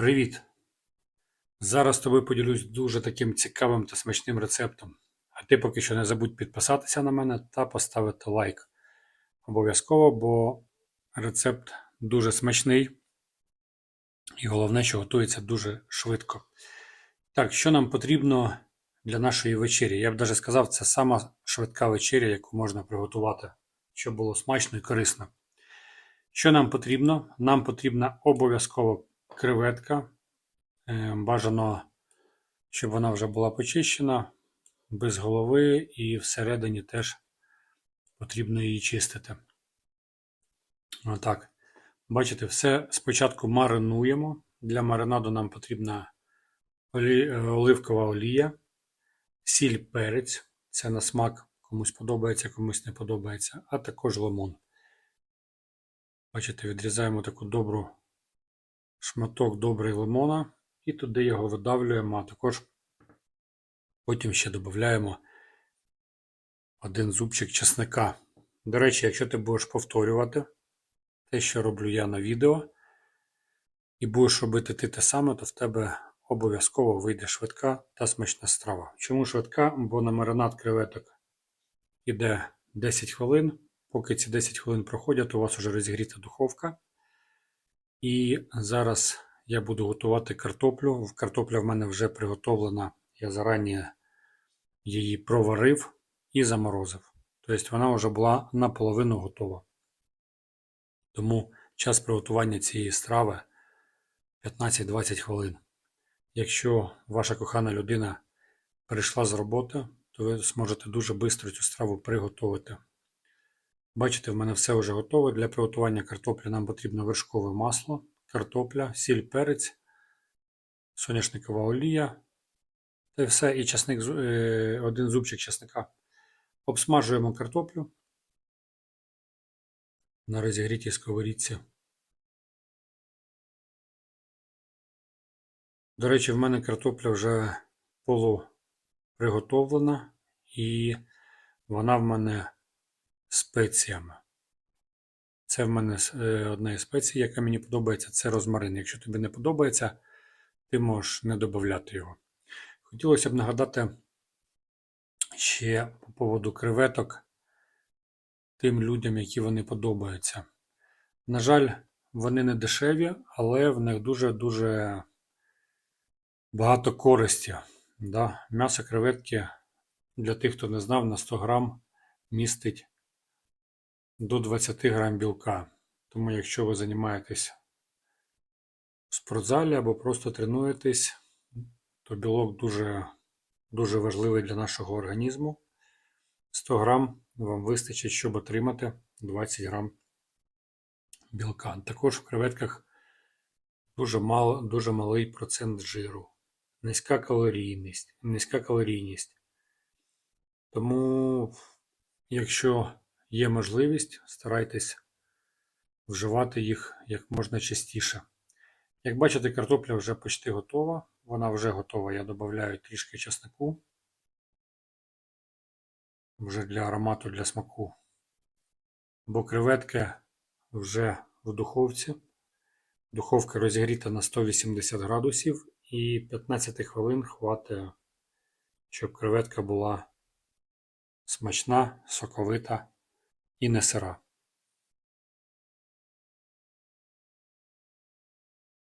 Привіт! Зараз з тобою поділюсь дуже таким цікавим та смачним рецептом. А ти поки що не забудь підписатися на мене та поставити лайк. Обов'язково, бо рецепт дуже смачний і головне, що готується дуже швидко. Так, що нам потрібно для нашої вечері? Я б навіть сказав, це сама швидка вечеря, яку можна приготувати, щоб було смачно і корисно. Що нам потрібно? Нам потрібна обов'язково креветка. Е, Бажано, щоб вона вже була почищена, без голови, і всередині теж потрібно її чистити. Отак. Бачите, все спочатку маринуємо. Для маринаду нам потрібна олі- е, оливкова олія, сіль, перець. Це на смак комусь подобається, комусь не подобається, а також лимон. Бачите, відрізаємо таку добру шматок добрий лимона і туди його видавлюємо, а також потім ще додаємо один зубчик чесника. До речі, якщо ти будеш повторювати те, що роблю я на відео, і будеш робити ти те саме, то в тебе обов'язково вийде швидка та смачна страва. Чому швидка? Бо на маринад креветок іде 10 хвилин. Поки ці 10 хвилин проходять, у вас вже розігріта духовка. І зараз я буду готувати картоплю. Картопля в мене вже приготовлена. Я зарані її проварив і заморозив. Тобто вона вже була наполовину готова. Тому час приготування цієї страви 15-20 хвилин. Якщо ваша кохана людина прийшла з роботи, то ви зможете дуже швидко цю страву приготувати. Бачите, в мене все вже готове. Для приготування картоплі нам потрібно вершкове масло, картопля, сіль, перець, соняшникова олія. Та все, і часник, е, один зубчик часника. Обсмажуємо картоплю на розігрітій сковорідці. До речі, в мене картопля вже полуприготовлена і вона в мене спеціями. Це в мене е, одна із спецій, яка мені подобається, це розмарин. Якщо тобі не подобається, ти можеш не додати його. Хотілося б нагадати ще по поводу креветок тим людям, які вони подобаються. На жаль, вони не дешеві, але в них дуже-дуже багато користі. Да? М'ясо креветки, для тих, хто не знав, на 100 грам містить до 20 грам білка. Тому, якщо ви займаєтесь в спортзалі або просто тренуєтесь, то білок дуже, дуже важливий для нашого організму. 100 грам вам вистачить, щоб отримати 20 грам білка. Також в креветках дуже, мало, дуже малий процент жиру, низька калорійність, низька калорійність. Тому, якщо є можливість, старайтесь вживати їх як можна частіше. Як бачите, картопля вже почти готова. Вона вже готова. Я додаю трішки чеснику. Вже для аромату, для смаку. Бо креветки вже в духовці. Духовка розігріта на 180 градусів і 15 хвилин хватить, щоб креветка була смачна, соковита і не сира.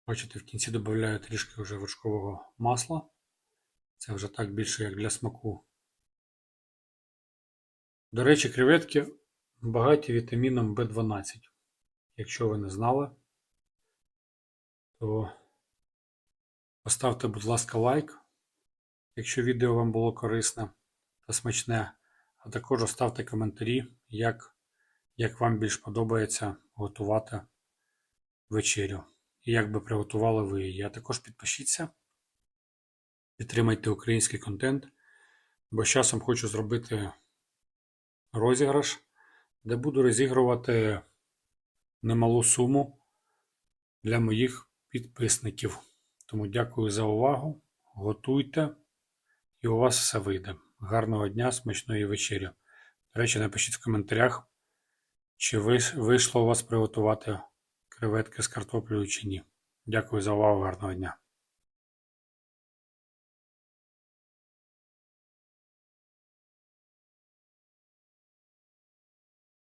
Бачите, в кінці додаю трішки вже вершкового масла. Це вже так більше як для смаку. До речі, креветки багаті вітаміном В12. Якщо ви не знали, то поставте, будь ласка, лайк, якщо відео вам було корисне та смачне, а також оставте коментарі, як, як вам більш подобається готувати вечерю. І як би приготували ви її. А також підпишіться, підтримайте український контент, бо з часом хочу зробити розіграш, де буду розігрувати немалу суму для моїх підписників. Тому дякую за увагу. Готуйте, і у вас все вийде. Гарного дня, смачної вечері. До речі, напишіть в коментарях, чи вийшло у вас приготувати креветки з картоплею чи ні. Дякую за увагу, гарного дня.